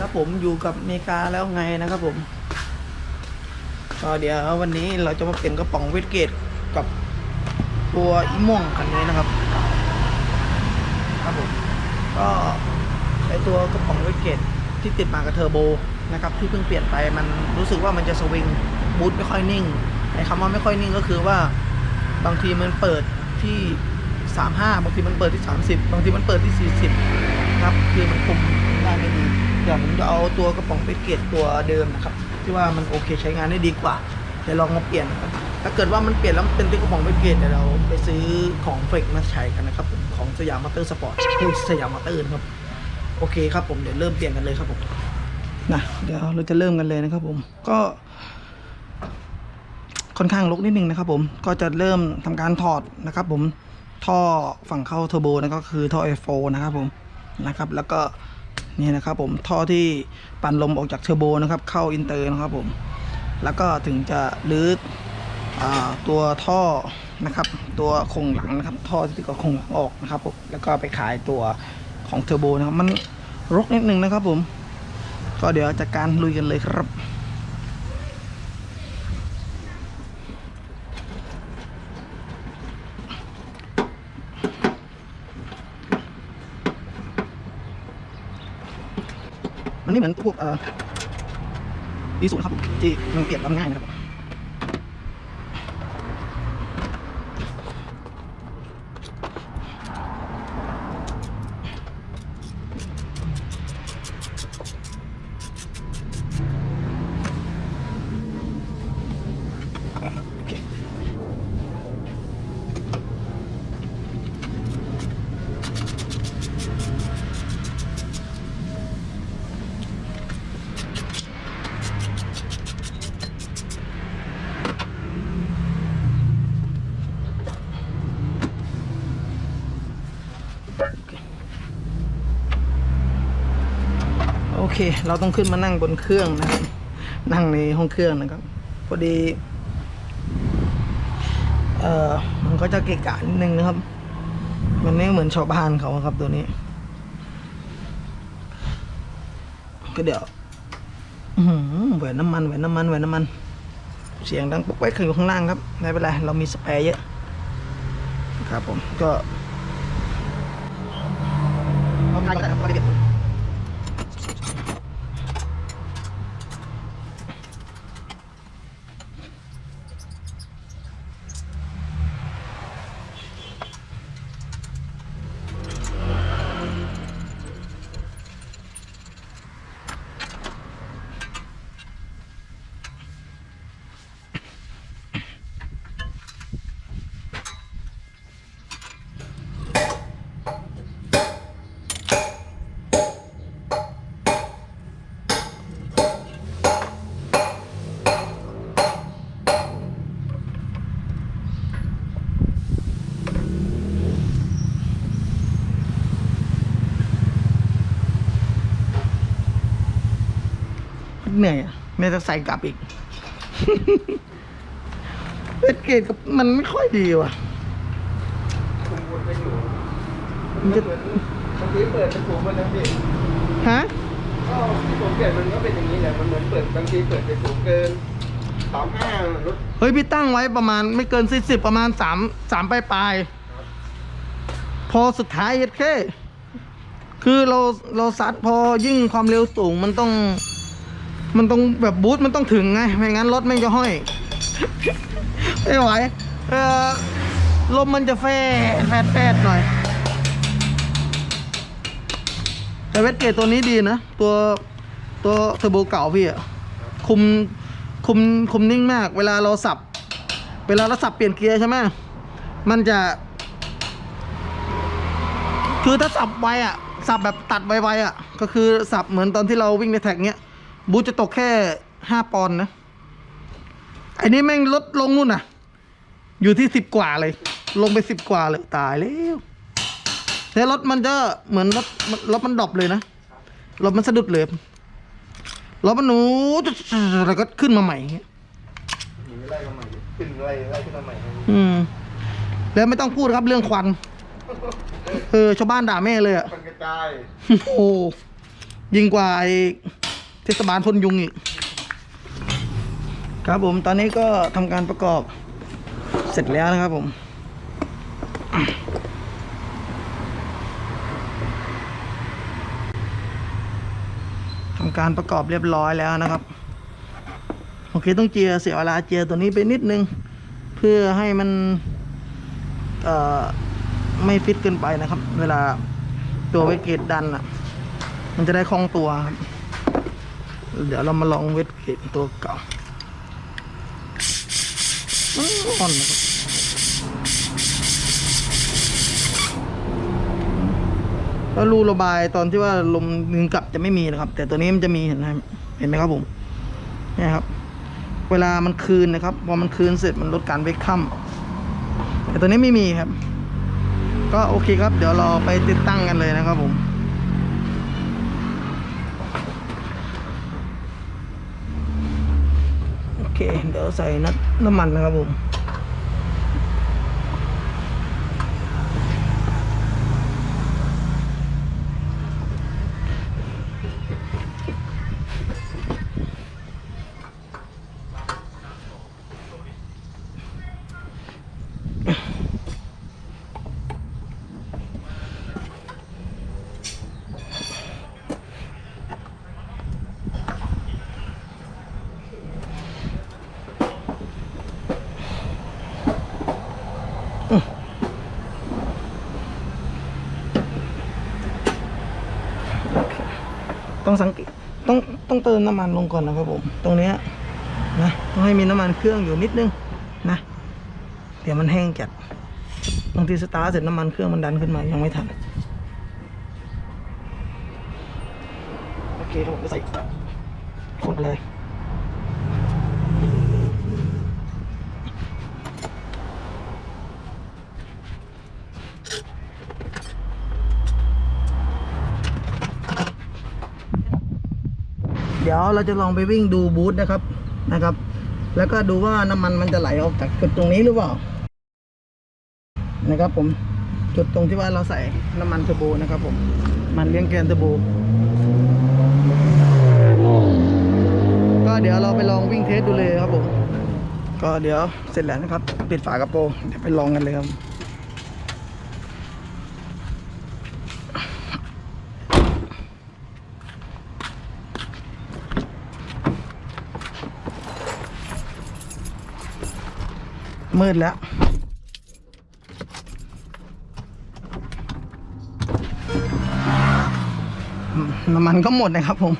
ครับผมอยู่กับอเมริกาแล้วไงนะครับผมก็เดี๋ยววันนี้เราจะมาเปลี่ยนกระป๋องเวทเกตกับตัวอีม่วงคันนี้นะครับ ครับผมก็ไอตัวกระป๋องเวทเกตที่ติดมากับเทอร์โบนะครับที่เพิ่งเปลี่ยนไปมันรู้สึกว่ามันจะสวิงบูทไม่ค่อยนิ่งไอ้คำว่าไม่ค่อยนิ่งก็คือว่าบางทีมันเปิดที่ 35 บางทีมันเปิดที่ 30 บางทีมันเปิดที่ 40 ครับคือมันคุม เดี๋ยวผมจะเอาตัวกระป๋องเวทเกตตัวเดิมนะครับ ที่ว่ามันโอเคใช้งานได้ดีกว่าเดี๋ยวลองมาเปลี่ยนนะครับถ้าเกิดว่ามันเปลี่ยนแล้วมันเป็นที่กระป๋องเวทเกตเดี๋ยวเราไปซื้อของเฟกมาใช้กันนะครับผมของสยามมอเตอร์สปอร์ตคือสยามมอเตอร์นะครับโอเคครับผมเดี๋ยวเริ่มเปลี่ยนกันเลยครับผมนะเดี๋ยวเราจะเริ่มกันเลยนะครับผมก็ ค่อนข้างลกนิดนึงนะครับ ผมก็จะเริ่มทำการถอดนะครับ ผมท่อฝั่งเข้าเทอร์โบนะก็คือท่อ F4 นะครับผมนะครับ แล้วก็ นี่นะครับผมท่อที่ปั่นลมออกจากเทอร์โบนะครับเข้าอินเตอร์นะครับผมแล้วก็ถึงจะลื้อตัวท่อนะครับ ตัวโครงหลังนะครับ ท่อที่ก็โครงหลังออกนะครับผมแล้วก็ไปขายตัวของเทอร์โบนะครับ มันรกนิดนึงนะครับผม ก็เดี๋ยวจัดการลุยกันเลยครับ มันไม่เหมือนพวกเอ่อดีสูนครับที่มันเปลี่ยนทำง่ายนะครับ เค เราต้องขึ้นมานั่งบนเครื่องนะครับนั่งในห้องเครื่องนะครับพอดีเอ่อมันก็จะเกะกะนิดนึงนะครับ มันไม่เหมือนชาวบ้านเขาครับตัวนี้ ก็เดี๋ยวอื้อหือแหวนน้ำมันแหวนน้ำมันแหวนน้ำมัน เสียงดังปุ๊กแป๊กอยู่ข้างล่างครับไม่เป็นไรเรามีสแปร์เยอะครับผมก็ เอาไปก่อนครับเอาไปเก็บเหนื่อยอะแม่จะใส่กลับอีกเป็นเกรดกับมันไม่ค่อยดีว่ะคุมวนไปอยู่มันจะเหมือนบางทีเปิดเป็นสูงมันนะพี่ฮะก็ที่ผมเปลี่ยนมันก็เป็นอย่างนี้แหละมันเหมือนเปิดบางทีเปิดไปสูงเกินสามห้ารถเฮ้ยพี่ตั้งไว้ประมาณไม่เกินสี่สิบประมาณสามสามปลายปลายๆพอสุดท้ายเฮ็ดแค่คือเราเราซัดพอยิ่งความเร็วสูงมันต้อง มันต้องแบบบูทมันต้องถึงไง ไม่งั้นรถมันจะห้อย ไม่ไหวเออลมมันจะแฟแฟดแฟดหน่อย แต่เวทเกตตัวนี้ดีนะ ตัวตัวเทอร์โบเก่าพี่อะคุมคุมคุมนิ่งมาก เวลาเราสับ เวลาเราสับเปลี่ยนเกียร์ใช่ไหมมันจะ คือถ้าสับไวอะสับแบบตัดไวๆอะก็คือสับเหมือนตอนที่เราวิ่งในแท็กเนี้ย บูทจะตกแค่ห้าปอนด์นะไอ้นี่แม่งลดลงนู่นน่ะ อยู่ที่สิบกว่าเลย ลงไปสิบกว่าเลยตายแล้วแต่รถมันจะเหมือนรถรถมันดรอปเลยนะรถมันสะดุดเลยรถมันหนูแล้วก็ขึ้นมาใหม่อย่างเงี้ยหนีไล่มาใหม่ขึ้นไล่ไล่ขึ้นมาใหม่อืมแล้วไม่ต้องพูดครับเรื่องควันเออชาวบ้านด่าแม่เลยอะมันกระจายโอ้โหยิ่งกว่าไอ้เท ศบาลพ่นยุงอีก ครับผมตอนนี้ก็ทำการประกอบเสร็จแล้วนะครับผมทำการประกอบเรียบร้อยแล้วนะครับโอเคต้องเจียเสียเวลาเจียตัวนี้ไปนิดนึง เพื่อให้มันเอ่อไม่ฟิตเกินไปนะครับ เวลาตัวเวเกตดันอะ มันจะได้คล่องตัวครับ เดี๋ยวเรามาลองเวทเกตตัวเก่าอ่อนนะครับแล้วรูระบายตอนที่ว่าลมดึงกลับจะไม่มีนะครับ แต่ตัวนี้มันจะมีเห็นไหมเห็นไหมครับผมเนี่ยครับ เวลามันคืนนะครับพอมันคืนเสร็จมันลดการเวกค่ำแต่ตัวนี้ไม่มีครับ ก็โอเคครับ เดี๋ยวเราไปติดตั้งกันเลยนะครับผม โอ เคเดี๋ยวใส่น้ำมันนะครับผม ต้องสังเกตต้องต้องเติมน้ำมันลงก่อนนะครับผม ตรงเนี้ยนะต้องให้มีน้ำมันเครื่องอยู่นิดนึงนะเดี๋ยวมันแห้งจัดบางทีสตาร์ทเสร็จน้ำมันเครื่องมันดันขึ้นมายังไม่ทันโอเคผมจะใส่คนเลย ยวเราจะลองไปวิ่งดูบูธนะครับนะครับ แล้วก็ดูว่าน้ำมันมันจะไหลออกจากจุดตรงนี้หรือเปล่านะครับผมจุดตรงที่ว่าเราใส่น้ำมันเทอร์โบนะครับผมมันเลี้ยงแกนเทอร์โบก็เดี๋ยวเราไปลองวิ่งเทสดูเลยครับผมก็เดี๋ยวเสร็จแล้วนะครับ ปิดฝากระโปรงเดี๋ยวไปลองกันเลยครับ มืดแล้ว น้ำมันก็หมดนะครับผม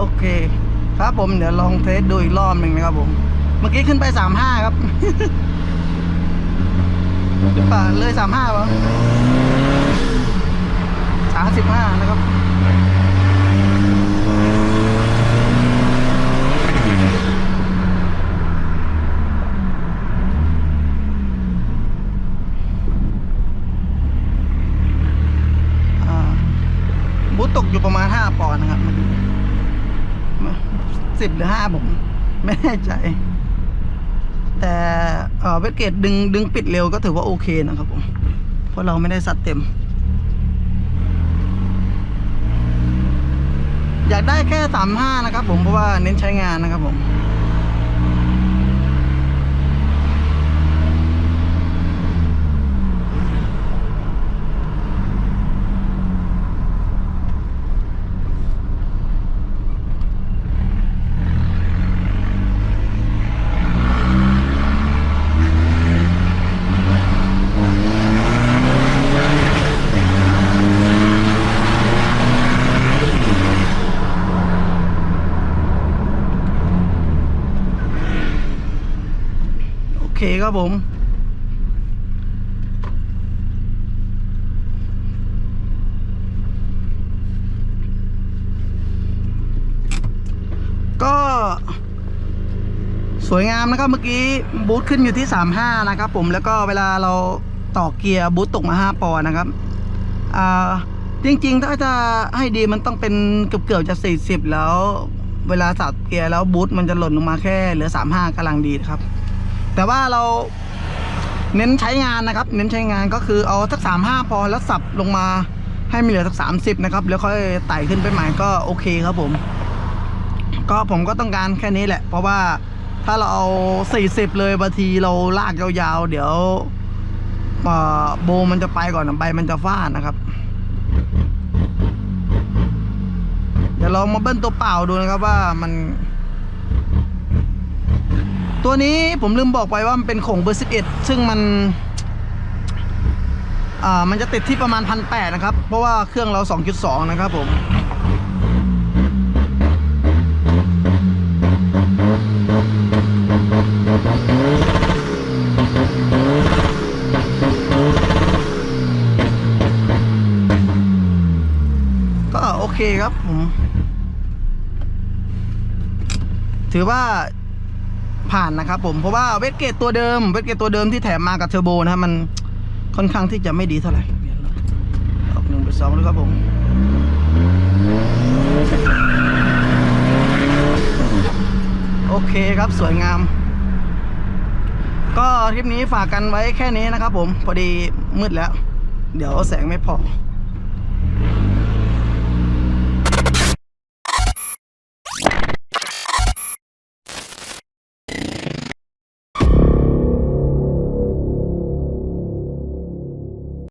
โอเค ครับ ผมเดี๋ยวลองเทสดูอีกรอบหนึ่งนะครับผม เมื่อกี้ขึ้นไปสามห้าครับหรือเปล่าเลยสามห้าวะสามสิบห้านะครับ อ่าบูตตกอยู่ประมาณห้าปอนด์นะครับ สิบหรือห้าผม ไม่แน่ใจ แต่เอ่อเวทเกตดึงดึงปิดเร็วก็ถือว่าโอเคนะครับผม เพราะเราไม่ได้สัดเต็ม อยากได้แค่สามห้านะครับผมเพราะว่าเน้นใช้งานนะครับผม ครับผม ก็สวยงามนะครับเมื่อกี้บูทขึ้นอยู่ที่ 35 นะครับผมแล้วก็เวลาเราต่อเกียร์บูทตกมา 5 ปอนะครับอ่าจริงๆ ถ้าจะให้ดีมันต้องเป็นเกือบๆจะ 40 แล้ว เวลาสับเกียร์แล้วบูทมันจะหล่นลงมาแค่เหลือ 35กำลังดีครับ แต่ว่าเราเน้นใช้งานนะครับ เน้นใช้งานก็คือเอาสัก35พอแล้วสับลงมาให้มีเหลือสัก30นะครับ แล้วค่อยไต่ขึ้นไปใหม่ก็โอเคครับผม ก็ผมก็ต้องการแค่นี้แหละ เพราะว่าถ้าเราเอา40เลยบางทีเราลากยาวๆ เดี๋ยวโบมันจะไปก่อนใบมันจะฟาดนะครับ เดี๋ยวเรามาเบิ้ลตัวเปล่าดูนะครับว่ามัน ตัวนี้ผมลืมบอกไปว่ามันเป็นของเบอร์11 ซึ่งมันอ่ามันจะติดที่ประมาณพันแนะครับ เพราะว่าเครื่องเรา 2.2 นะครับผมก็โอเคครับผมถือว่า ผ่านนะครับผมเพราะว่าเวทเกตตัวเดิมเวทเกตตัวเดิมที่แถมมากับเทอร์โบนะครับมันค่อนข้างที่จะไม่ดีเท่าไหร่เปลี่ยนแล้วออกหนึ่งไปสองเลยครับผมโอเคครับสวยงาม ก็คลิปนี้ฝากกันไว้แค่นี้นะครับผมพอดีมืดแล้ว เดี๋ยวแสงไม่พอ